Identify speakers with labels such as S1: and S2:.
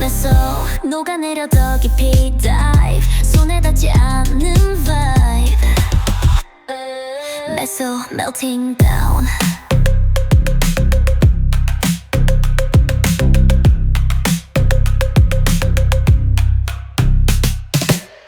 S1: 뺏어 녹아내려 더 깊이 dive 손에 닿지 않는 vibe 뺏어 melting down